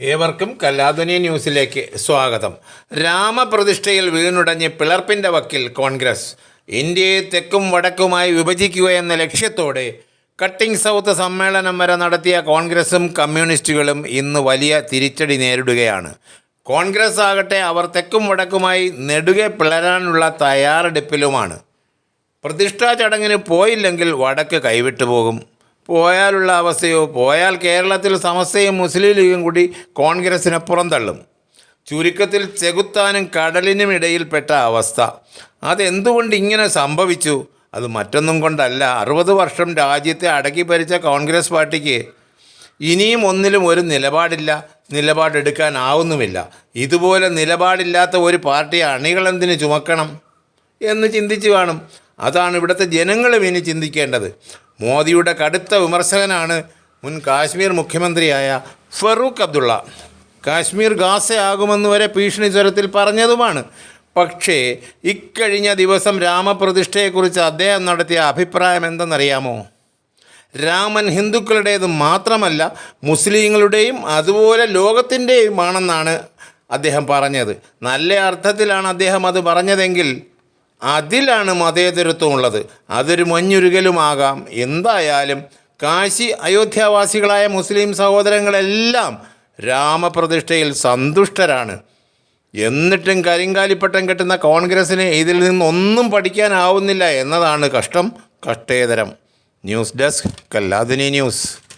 ഏവർക്കും കല്ലാധുനി ന്യൂസിലേക്ക് സ്വാഗതം. രാമപ്രതിഷ്ഠയിൽ വീണുടഞ്ഞ് പിളർപ്പിന്റെ വക്കിൽ കോൺഗ്രസ്. ഇന്ത്യയെ തെക്കും വടക്കുമായി വിഭജിക്കുക എന്ന ലക്ഷ്യത്തോടെ കട്ടിംഗ് സൗത്ത് സമ്മേളനം വരെ നടത്തിയ കോൺഗ്രസും കമ്മ്യൂണിസ്റ്റുകളും ഇന്ന് വലിയ തിരിച്ചടി നേരിടുകയാണ്. കോൺഗ്രസ് ആകട്ടെ അവർ തെക്കും വടക്കുമായി നെടുകെ പിളരാനുള്ള തയ്യാറെടുപ്പിലുമാണ്. പ്രതിഷ്ഠാ ചടങ്ങിന് പോയില്ലെങ്കിൽ വടക്ക് കൈവിട്ടു പോകും. പോയാലുള്ള അവസ്ഥയോ പോയാൽ കേരളത്തിൽ സമസ്തയും മുസ്ലിം ലീഗും കൂടി കോൺഗ്രസിനെ പുറന്തള്ളും. ചുരുക്കത്തിൽ ചെകുത്താനും കടലിനും ഇടയിൽപ്പെട്ട അവസ്ഥ. അതെന്തുകൊണ്ട് ഇങ്ങനെ സംഭവിച്ചു? അത് മറ്റൊന്നും കൊണ്ടല്ല. അറുപത് വർഷം രാജ്യത്തെ അടക്കി ഭരിച്ച കോൺഗ്രസ് പാർട്ടിക്ക് ഇനിയും ഒന്നിലും ഒരു നിലപാടില്ല. നിലപാടെടുക്കാനാവുന്നുമില്ല. ഇതുപോലെ നിലപാടില്ലാത്ത ഒരു പാർട്ടി അണികളെന്തിന് ചുമക്കണം എന്ന് ചിന്തിച്ചു കാണും. അതാണ് ഇവിടുത്തെ ജനങ്ങളും ഇനി ചിന്തിക്കേണ്ടത്. മോദിയുടെ കടുത്ത വിമർശകനാണ് മുൻ കാശ്മീർ മുഖ്യമന്ത്രിയായ ഫറൂഖ് അബ്ദുള്ള. കാശ്മീർ ഗാസയാകുമെന്ന് വരെ ഭീഷണി സ്വരത്തിൽ പറഞ്ഞതുമാണ്. പക്ഷേ ഇക്കഴിഞ്ഞ ദിവസം രാമപ്രതിഷ്ഠയെക്കുറിച്ച് അദ്ദേഹം നടത്തിയ അഭിപ്രായം എന്തെന്നറിയാമോ? രാമൻ ഹിന്ദുക്കളുടേത് മാത്രമല്ല മുസ്ലിങ്ങളുടെയും അതുപോലെ ലോകത്തിന്റെയുമാണെന്നാണ് അദ്ദേഹം പറഞ്ഞത്. നല്ല അർത്ഥത്തിലാണ് അദ്ദേഹം അത് പറഞ്ഞതെങ്കിൽ അതിലാണ് മതേതരത്വമുള്ളത് അതൊരു മഞ്ഞുരുകലുമാകാം. എന്തായാലും കാശി അയോധ്യാവാസികളായ മുസ്ലിം സഹോദരങ്ങളെല്ലാം രാമപ്രതിഷ്ഠയിൽ സന്തുഷ്ടരാണ്. എന്നിട്ടും കരിങ്കാലിപ്പട്ടം കെട്ടുന്ന കോൺഗ്രസ്സിന് ഇതിൽ നിന്നൊന്നും പഠിക്കാനാവുന്നില്ല എന്നതാണ് കഷ്ടം കഷ്ടേതരം. ന്യൂസ് ഡെസ്ക് കല്ലാദിനി ന്യൂസ്.